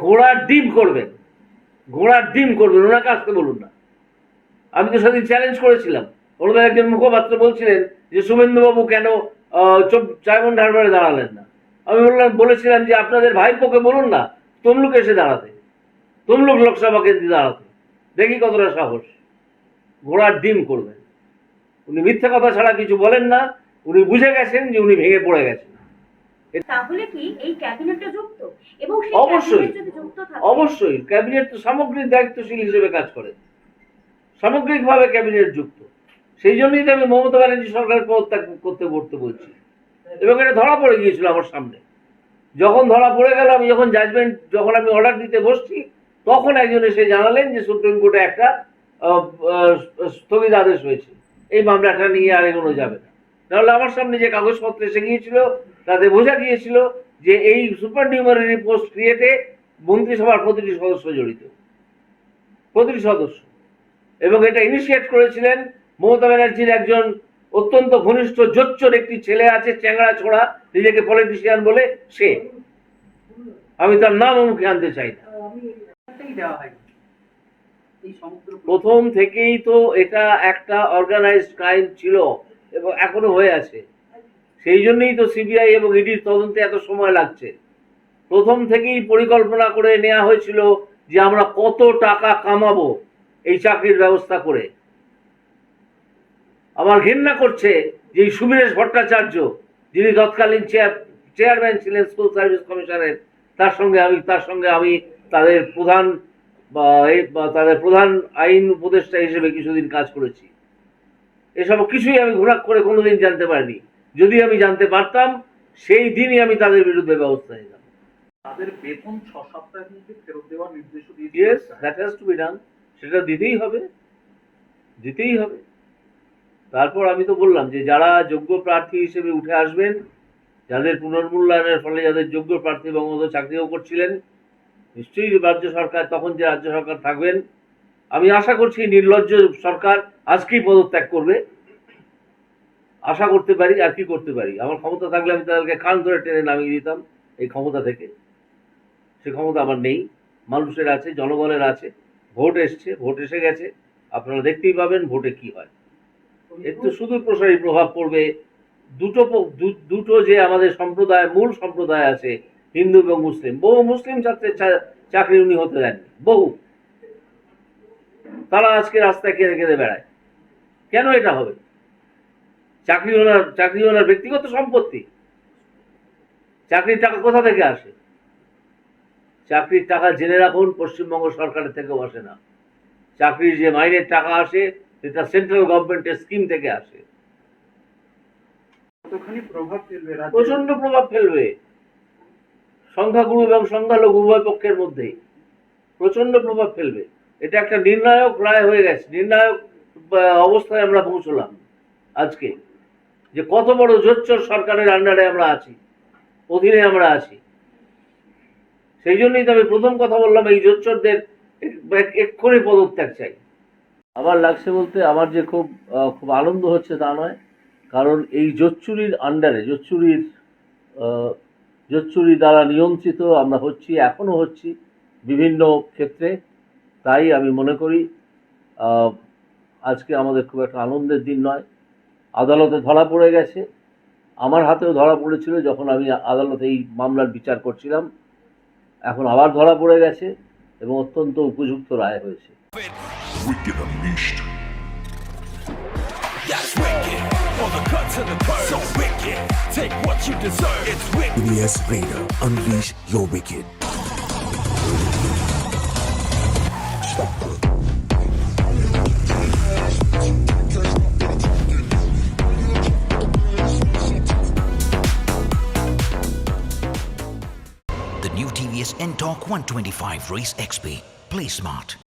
ঘোড়ার ডিম করবেন। ঘোড়ার ডিম করবেন, ওনাকে আসতে বলুন না। আমি তো সেদিন চ্যালেঞ্জ করেছিলাম। ওনাদের একজন মুখপাত্র বলছিলেন যে শুভেন্দুবাবু কেন চাইমন্ড হারবারে দাঁড়ালেন না? আমি বললাম, বলেছিলাম যে, আপনাদের ভাইপোকে বলুন না, তমলুক এসে দাঁড়াতে। তমলুক লোকসভা কেন্দ্রে দাঁড়াতে। দেখি কতটা সাহস। ঘোড়ার ডিম করবেন। উনি মিথ্যা কথা ছাড়া কিছু বলেন না। উনি বুঝে গেছেন যে, উনি ভেঙে পড়ে গেছেন। তাহলে কি এই ক্যাবিনেটে যুক্ত? এবং সেই অবশ্যই। অবশ্যই। ক্যাবিনেট তো সামগ্রিক দায়িত্বশীল হিসেবে কাজ করে। সামগ্রিকভাবে ক্যাবিনেট যুক্ত। সেই জন্যই তো আমি মমতা ব্যানার্জি পদত্যাগ করতে করতে বলছি এবং এটা ধরা পড়ে গিয়েছিল আমার সামনে। যখন ধরা পড়ে গেল আমি যখন জাজমেন্ট যখন আমি অর্ডার দিতে বসছি তখন একজন এসে জানালেন যে সুপ্রিম কোর্টে একটা স্থগিত আদেশ হয়েছে এই মামলাটা নিয়ে আর এগোনো যাবে না। নাহলে আমার সামনে যে কাগজপত্র এসে গিয়েছিল, তাতে বোঝা গিয়েছিল যে এই সুপার নিউমারি পোস্ট ক্রিয়েটে মন্ত্রিসভার প্রতিটি সদস্য জড়িত। প্রতিটি সদস্য। এবং এটা ইনিশিয়েট করেছিলেন মমতা ব্যানার্জির একজন অত্যন্ত ঘনিষ্ঠ জোচ্চর একটি ছেলে আছে, চ্যাংড়া ছোড়া, নিজেকে পলিটিশিয়ান বলে সে। আমি তার নাম মুখে আনতে চাই না। প্রথম থেকেই তো এটা একটা অর্গানাইজড ক্রাইম ছিল। এবং এখনও হয়ে আছে। সেই জন্যই তো সিবিআই এবং ইডির তদন্তে এত সময় লাগছে। প্রথম থেকেই পরিকল্পনা করে নেওয়া হয়েছিল যে আমরা কত টাকা কামাবো এই চাকরির ব্যবস্থা করে। আমার ঘৃণা করছে যে সুবীরেশ ভট্টাচার্য, যিনি তৎকালীন চেয়ার, চেয়ারম্যান ছিলেন স্কুল সার্ভিস কমিশনের, তার সঙ্গে আমি, তার সঙ্গে আমি তাদের প্রধান তাদের প্রধান আইন উপদেষ্টা হিসেবে কিছুদিন কাজ করেছি। এসব কিছুই আমি ঘোরাক করে কোনোদিন জানতে পারিনি। যদি আমি জানতে পারতাম সেই দিনই আমি তাদের বিরুদ্ধে ব্যবস্থা নিতাম। তাদের বেতন ছ সপ্তাহের মধ্যে ফেরত দেওয়ার নির্দেশ yes that has to be done সেটা দিতেই হবে। দিতেই হবে। তারপর আমি তো বললাম যে যারা যোগ্য প্রার্থী হিসেবে উঠে আসবেন যাদের পুনর্মূল্যায়নের ফলে যাদের যোগ্য প্রার্থী বঙ্গবন্ধু চাকরিও করছিলেন নিশ্চয়ই রাজ্য সরকার তখন যে রাজ্য সরকার থাকবেন আমি আশা করছি নির্লজ্জ সরকার আজকেই পদত্যাগ করবে। আশা করতে পারি, আর কি করতে পারি? আমার ক্ষমতা থাকলে আমি তাদেরকে কান ধরে টেনে নামিয়ে দিতাম এই ক্ষমতা থেকে। সে ক্ষমতা আমার নেই। মানুষের আছে, জনগণের আছে। ভোট এসছে, ভোট এসে গেছে। আপনারা দেখতেই পাবেন ভোটে কি হয়। তো শুধু প্রসারী প্রভাব পড়বে। দুটো দুটো যে আমাদের সম্প্রদায়, মূল সম্প্রদায় আছে, হিন্দু এবং মুসলিম, বহু মুসলিম ছাত্রের চাকরি উনি হতে দেননি, বহু। তারা আজকে রাস্তায় কেঁদে কেঁদে বেড়ায়। কেন এটা হবে? চাকরি ওনার চাকরি ওনার ব্যক্তিগত সম্পত্তি। চাকরির টাকা কোথা থেকে আসে? চাকরির টাকা জেনে রাখুন পশ্চিমবঙ্গ সরকারের থেকেও আসে না। চাকরির যে মাইনের টাকা আসে সেটা সেন্ট্রাল গভর্নমেন্টের স্কিম থেকে আসে? প্রচণ্ড প্রভাব ফেলবে সংখ্যাগুরু এবং সংখ্যালঘু উভয় পক্ষের মধ্যেই প্রচণ্ড প্রভাব ফেলবে। এটা একটা নির্ণায়ক রায় হয়ে গেছে। নির্ণায়ক অবস্থায় আমরা পৌঁছলাম আজকে। যে কত বড় জোচ্চর সরকারের আন্ডারে আমরা আছি, অধীনে আমরা আছি। সেই জন্যই তো আমি প্রথম কথা বললাম, এই জোচ্চরদের এক- এক্ষুনি পদত্যাগ চাই। আমার লাগছে বলতে আমার যে খুব খুব আনন্দ হচ্ছে তা নয়। কারণ এই জোচ্চুরির আন্ডারে জোচ্চুরির জোচ্চুরি দ্বারা নিয়ন্ত্রিত আমরা হচ্ছি, এখনও হচ্ছি বিভিন্ন ক্ষেত্রে। তাই আমি মনে করি আজকে আমাদের খুব একটা আনন্দের দিন নয়। আদালতে ধরা পড়ে গেছে। আমার হাতেও ধরা পড়েছিল যখন আমি আদালতে এই মামলার বিচার করছিলাম। এখন আবার ধরা পড়ে গেছে এবং অত্যন্ত উপযুক্ত রায় হয়েছে। Wicked Unleashed. That's wicked. For is NTORQ 125 Race XP. Play smart.